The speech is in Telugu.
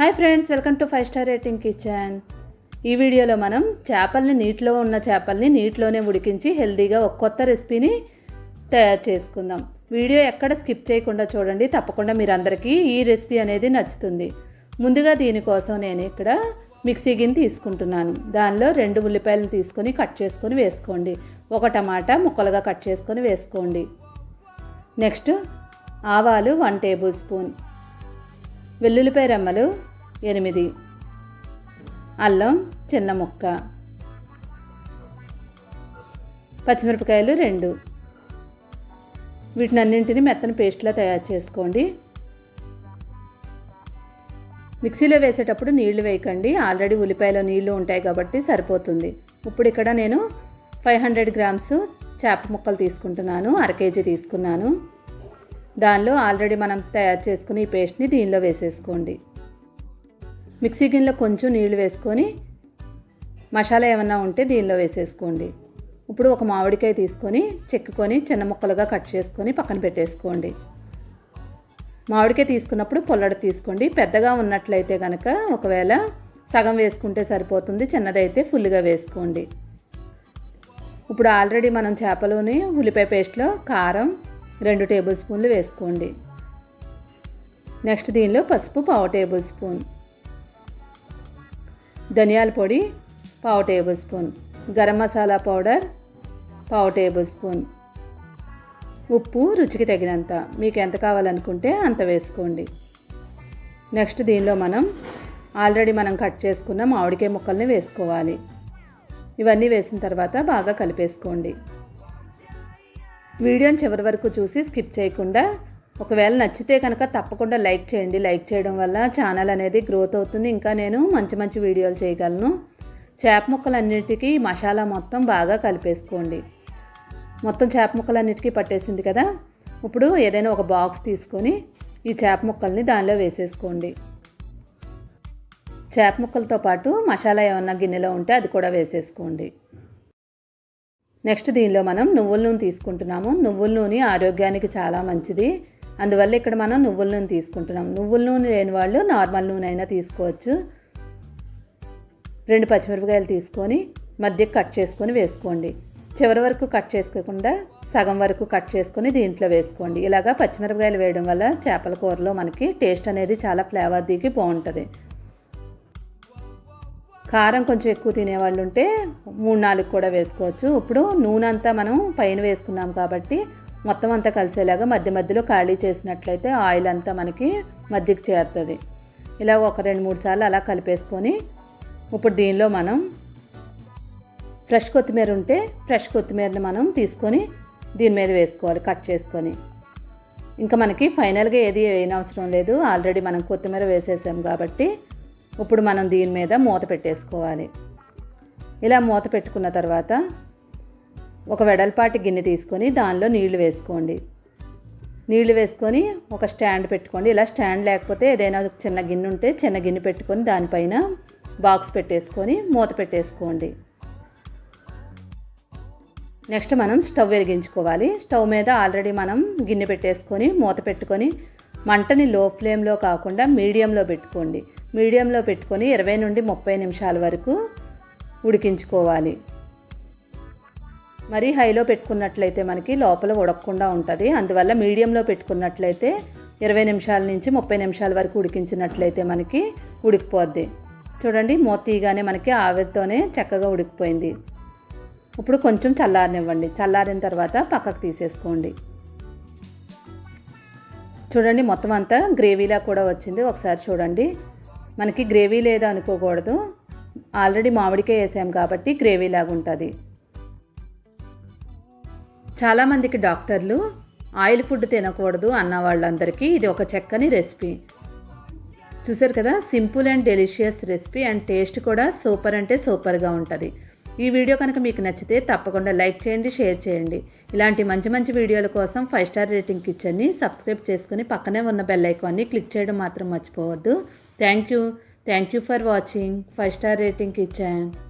Hi friends welcome to five star rating kitchen. ఈ వీడియోలో మనం చేపల్ని నీటిలో ఉన్న చేపల్ని నీటిలోనే ఉడికించి హెల్తీగా ఒక కొత్త రెసిపీని తయారు చేసుకుందాం. వీడియో ఎక్కడ స్కిప్ చేయకుండా చూడండి తప్పకుండా మీరు అందరికీ ఈ రెసిపీ అనేది నచ్చుతుంది. ముందుగా దీనికోసం నేను ఇక్కడ మిక్సీ గిన్నె తీసుకుంటున్నాను. దానిలో రెండు ఉల్లిపాయలను తీసుకొని కట్ చేసుకొని వేసుకోండి. ఒక టమాటా ముక్కలుగా కట్ చేసుకొని వేసుకోండి. నెక్స్ట్ ఆవాలు వన్ టేబుల్ స్పూన్. వెల్లుల్లిపాయ రెమ్మలు ఎనిమిది. అల్లం చిన్న ముక్క. పచ్చిమిరపకాయలు రెండు. వీటినన్నింటిని మెత్తని పేస్ట్లా తయారు చేసుకోండి. మిక్సీలో వేసేటప్పుడు నీళ్ళు వేయకండి. ఆల్రెడీ ఉల్లిపాయలో నీళ్ళు ఉంటాయి కాబట్టి సరిపోతుంది. ఇప్పుడు ఇక్కడ నేను ఫైవ్ హండ్రెడ్ గ్రామ్స్ చేప ముక్కలు తీసుకుంటున్నాను. అర కేజీ తీసుకున్నాను. దానిలో ఆల్రెడీ మనం తయారు చేసుకుని ఈ పేస్ట్ని దీనిలో వేసేసుకోండి. మిక్సీ గిన్నెలో కొంచెం నీళ్ళు వేసుకొని మసాలా ఏమన్నా ఉంటే దీనిలో వేసేసుకోండి. ఇప్పుడు ఒక మామిడికాయ తీసుకొని చెక్కుకొని చిన్న ముక్కలుగా కట్ చేసుకొని పక్కన పెట్టేసుకోండి. మామిడికాయ తీసుకున్నప్పుడు పొల్లడ తీసుకోండి. పెద్దగా ఉన్నట్లయితే కనుక ఒకవేళ సగం వేసుకుంటే సరిపోతుంది. చిన్నదైతే ఫుల్గా వేసుకోండి. ఇప్పుడు ఆల్రెడీ మనం చేపలోని ఉల్లిపాయ పేస్ట్లో కారం రెండు టేబుల్ స్పూన్లు వేసుకోండి. నెక్స్ట్ దీనిలో పసుపు పావు టేబుల్ స్పూన్. ధనియాల పొడి పావు tablespoon. Garam masala powder పావు టేబుల్ స్పూన్. ఉప్పు రుచికి తగినంత. మీకు ఎంత కావాలనుకుంటే అంత వేసుకోండి. నెక్స్ట్ దీనిలో మనం ఆల్రెడీ మనం కట్ చేసుకున్న మామిడికాయ ముక్కల్ని వేసుకోవాలి. ఇవన్నీ వేసిన తర్వాత బాగా కలిపేసుకోండి. వీడియోని చివరి వరకు చూసి స్కిప్ చేయకుండా ఒకవేళ నచ్చితే కనుక తప్పకుండా లైక్ చేయండి. లైక్ చేయడం వల్ల ఛానల్ అనేది గ్రోత్ అవుతుంది. ఇంకా నేను మంచి మంచి వీడియోలు చేయగలను. చేప ముక్కలన్నిటికీ మసాలా మొత్తం బాగా కలిపేసుకోండి. మొత్తం చేప ముక్కలన్నిటికీ పట్టేసింది కదా? ఇప్పుడు ఏదైనా ఒక బాక్స్ తీసుకొని ఈ చేప ముక్కల్ని దానిలో వేసేసుకోండి. చేప ముక్కలతో పాటు మసాలా ఏమన్నా గిన్నెలో ఉంటే అది కూడా వేసేసుకోండి. నెక్స్ట్ దీనిలో మనం నువ్వుల నూనె తీసుకుంటున్నాము. నువ్వుల నూనె ఆరోగ్యానికి చాలా మంచిది. అందువల్ల ఇక్కడ మనం నువ్వుల నూనె తీసుకుంటున్నాం. నువ్వుల నూనె లేని వాళ్ళు నార్మల్ నూనె అయినా తీసుకోవచ్చు. రెండు పచ్చిమిరపకాయలు తీసుకొని మధ్య కట్ చేసుకొని వేసుకోండి. చివరి వరకు కట్ చేసుకోకుండా సగం వరకు కట్ చేసుకొని దీంట్లో వేసుకోండి. ఇలాగా పచ్చిమిరపకాయలు వేయడం వల్ల చేపల కూరలో మనకి టేస్ట్ అనేది చాలా ఫ్లేవర్ దిగి బాగుంటుంది. కారం కొంచెం ఎక్కువ తినేవాళ్ళు ఉంటే మూడు నాలుగు కూడా వేసుకోవచ్చు. ఇప్పుడు నూనె అంతా మనం పైన వేసుకున్నాం కాబట్టి మొత్తం అంతా కలిసేలాగా మధ్య మధ్యలో ఖాళీ చేసినట్లయితే ఆయిల్ అంతా మనకి మధ్యకి చేరుతుంది. ఇలా ఒక రెండు మూడు సార్లు అలా కలిపేసుకొని ఇప్పుడు దీనిలో మనం ఫ్రెష్ కొత్తిమీర ఉంటే ఫ్రెష్ కొత్తిమీరని మనం తీసుకొని దీని మీద వేసుకోవాలి కట్ చేసుకొని. ఇంకా మనకి ఫైనల్గా ఏది వేయనవసరం లేదు. ఆల్రెడీ మనం కొత్తిమీర వేసేసాం కాబట్టి ఇప్పుడు మనం దీని మీద మూత పెట్టేసుకోవాలి. ఇలా మూత పెట్టుకున్న తర్వాత ఒక వెడల్పాటి గిన్నె తీసుకొని దానిలో నీళ్ళు వేసుకోండి. నీళ్ళు వేసుకొని ఒక స్టాండ్ పెట్టుకోండి. ఇలా స్టాండ్ లేకపోతే ఏదైనా చిన్న గిన్నె ఉంటే చిన్న గిన్నె పెట్టుకొని దానిపైన బాక్స్ పెట్టేసుకొని మూత పెట్టేసుకోండి. నెక్స్ట్ మనం స్టవ్ వెలిగించుకోవాలి. స్టవ్ మీద ఆల్రెడీ మనం గిన్నె పెట్టేసుకొని మూత పెట్టుకొని మంటని లో ఫ్లేమ్లో కాకుండా మీడియంలో పెట్టుకోండి. మీడియంలో పెట్టుకొని ఇరవై నుండి ముప్పై నిమిషాల వరకు ఉడికించుకోవాలి. మరి హైలో పెట్టుకున్నట్లయితే మనకి లోపల ఉడకకుండా ఉంటుంది. అందువల్ల మీడియంలో పెట్టుకున్నట్లయితే ఇరవై నిమిషాల నుంచి ముప్పై నిమిషాల వరకు ఉడికించినట్లయితే మనకి ఉడికిపోద్ది. చూడండి మూతీగానే మనకి ఆవిరితోనే చక్కగా ఉడికిపోయింది. ఇప్పుడు కొంచెం చల్లారనివ్వండి. చల్లారిన తర్వాత పక్కకు తీసేసుకోండి. చూడండి మొత్తం అంతా గ్రేవీలా కూడా వచ్చింది. ఒకసారి చూడండి. మనకి గ్రేవీ లేదా అనుకోకూడదు. ఆల్రెడీ మామిడికాయ వేసాం కాబట్టి గ్రేవీ లాగా ఉంటుంది. చాలామందికి డాక్టర్లు ఆయిల్ ఫుడ్ తినకూడదు అన్న వాళ్ళందరికీ ఇది ఒక చక్కని రెసిపీ. చూసారు కదా? Simple and delicious recipe and taste కూడా సూపర్ అంటే సూపర్గా ఉంటుంది. ఈ వీడియో కనుక మీకు నచ్చితే తప్పకుండా లైక్ చేయండి షేర్ చేయండి. ఇలాంటి మంచి మంచి వీడియోల కోసం ఫైవ్ స్టార్ రేటింగ్ కిచెన్ని సబ్స్క్రైబ్ చేసుకుని పక్కనే ఉన్న బెల్ ఐకాన్ని క్లిక్ చేయడం మాత్రం మర్చిపోవద్దు. Thank you. Thank you for watching. Five star rating kitchen.